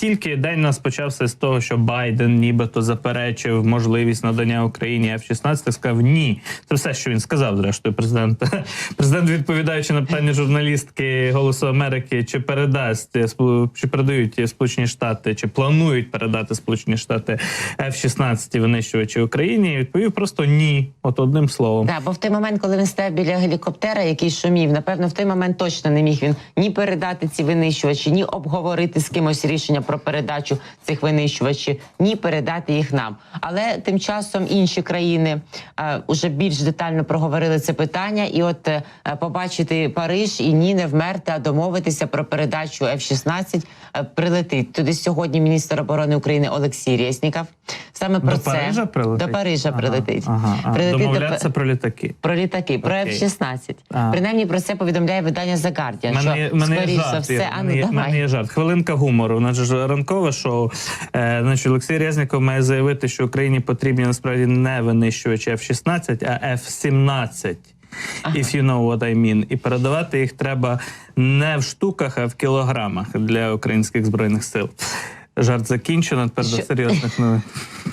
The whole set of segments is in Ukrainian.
тільки день нас почався з того, що Байден нібито заперечив можливість надання Україні F-16, сказав ні. Це все, що він сказав. Зрештою, президент президент, відповідаючи на питання журналістки Голосу Америки, чи передасть чи передають Сполучені Штати, чи планують передати Сполучені Штати F-16 винищувачі Україні, відповів просто ні. От одним словом. Так, бо в той момент, коли він стояв біля гелікоптера, який шумів, напевно, в той момент точно не міг він ні передати ці винищувачі, ні обговорити з кимось рішення про передачу цих винищувачів, ні передати їх нам. Але тим часом інші країни е, уже більш детально проговорили це питання, і от е, побачити Париж і ні, не вмерти, а домовитися про передачу F-16 е, прилетить туди сьогодні. Міністр оборони України Олексій Резніков. Саме про До це Парижа прилетить? до Парижа Ага, прилетить. Ага, ага. Прилетить до Домовлятися про літаки. про літаки, про Окей. F-16. А. Принаймні про це повідомляє видання The Guardian, мене, що мене скоріш за все, а ну мене, є, давай. мене є жарт. Хвилинка гумору. У нас ж ранкове шоу. Е, значить, Олексій Резніков має заявити, що Україні потрібні насправді не винищувачі F-16, а F-17. If you know what I mean. І передавати їх треба не в штуках, а в кілограмах для українських збройних сил. Жарт закінчено. Тепер до серйозних новин.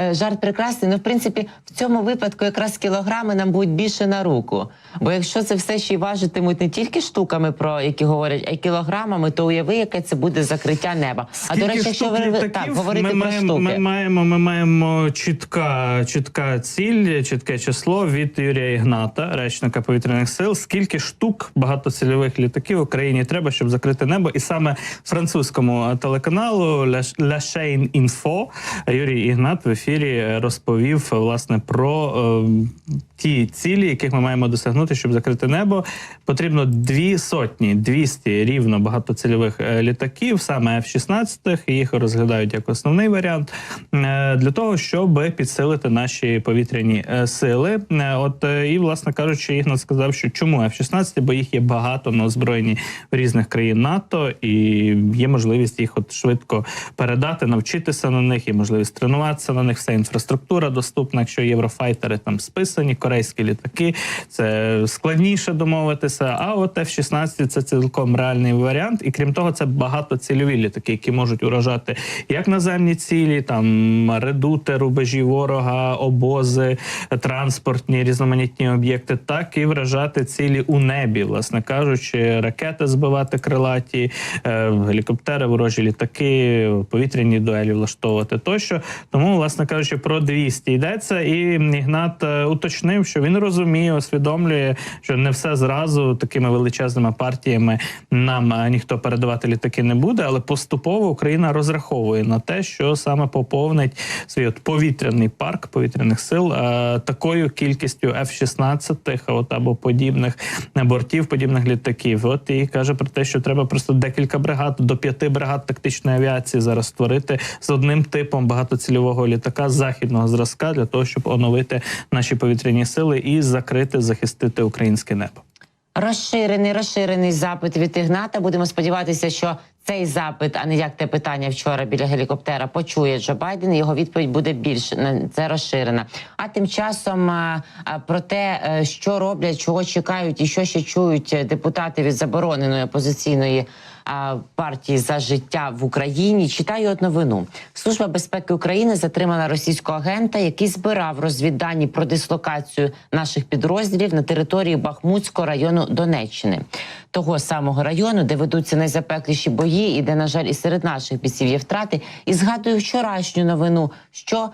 Е, Жарт прекрасний. Ну, в принципі, в цьому випадку якраз кілограми нам будуть більше на руку. Бо якщо це все ще й важитимуть не тільки штуками, про які говорять, а й кілограмами, то уяви, яке це буде закриття неба. а до речі, якщо ви так говорити ми про маємо, штуки. Ми маємо, ми маємо чітка, чітка ціль, чітке число від Юрія Ігната, речника повітряних сил. Скільки штук багатоцільових літаків Україні треба, щоб закрити небо? І саме французькому телеканалу La Chaîne Info Юрій Ігнат в ефірі розповів власне про е, ті цілі, яких ми маємо досягнути, щоб закрити небо. Потрібно дві сотні, 200 рівно багатоцільових е, літаків, саме F-16, їх розглядають як основний варіант е, для того, щоб підсилити наші повітряні е, сили. От і власне кажучи, Ігнат сказав, що чому F-16, бо їх є багато на озброєнні в різних країн НАТО, і є можливість їх от швидко передати, навчитися на них, є можливість тренуватися на них. Вся інфраструктура доступна. Якщо єврофайтери там списані, корейські літаки, це складніше домовитися. А от F-16 це цілком реальний варіант. І крім того, це багатоцільові літаки, які можуть уражати як наземні цілі, там редути, рубежі ворога, обози, транспортні різноманітні об'єкти, так і вражати цілі у небі, власне кажучи, ракети збивати крилаті, е, гелікоптери, ворожі літаки, повітряні дуелі влаштовувати тощо. Тому, власне кажучи, про 200 йдеться. І Ігнат е, уточнив, що він розуміє, усвідомлює, що не все зразу такими величезними партіями нам е, ніхто передавати літаки не буде, але поступово Україна розраховує на те, що саме поповнить свій от повітряний парк повітряних сил е, такою кількістю F-16 от або подібних бортів, подібних літаків. От і каже про те, що треба просто декілька бригад до п'яти бригад тактичної авіації зараз створити з одним типом багатоцільового літака західного зразка для того, щоб оновити наші повітряні сили і закрити, захистити українське небо. Розширений, розширений запит від Ігната. Будемо сподіватися, що цей запит, а не як те питання вчора біля гелікоптера, почує Джо Байден. Його відповідь буде більш на- це розширена. А тим часом про те, е, що роблять, чого чекають і що ще чують е, депутати від забороненої опозиційної партії за життя в Україні. Читаю от новину. Служба безпеки України затримала російського агента, який збирав розвіддані про дислокацію наших підрозділів на території Бахмутського району Донеччини, того самого району, де ведуться найзапекліші бої, і де, на жаль, і серед наших бійців є втрати. І згадую вчорашню новину, що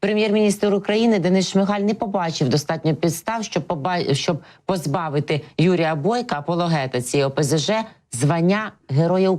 Прем'єр-міністр України Денис Шмигаль не побачив достатньо підстав, щоб поба... щоб позбавити Юрія Бойка, апологета цієї ОПЗЖ, звання Героя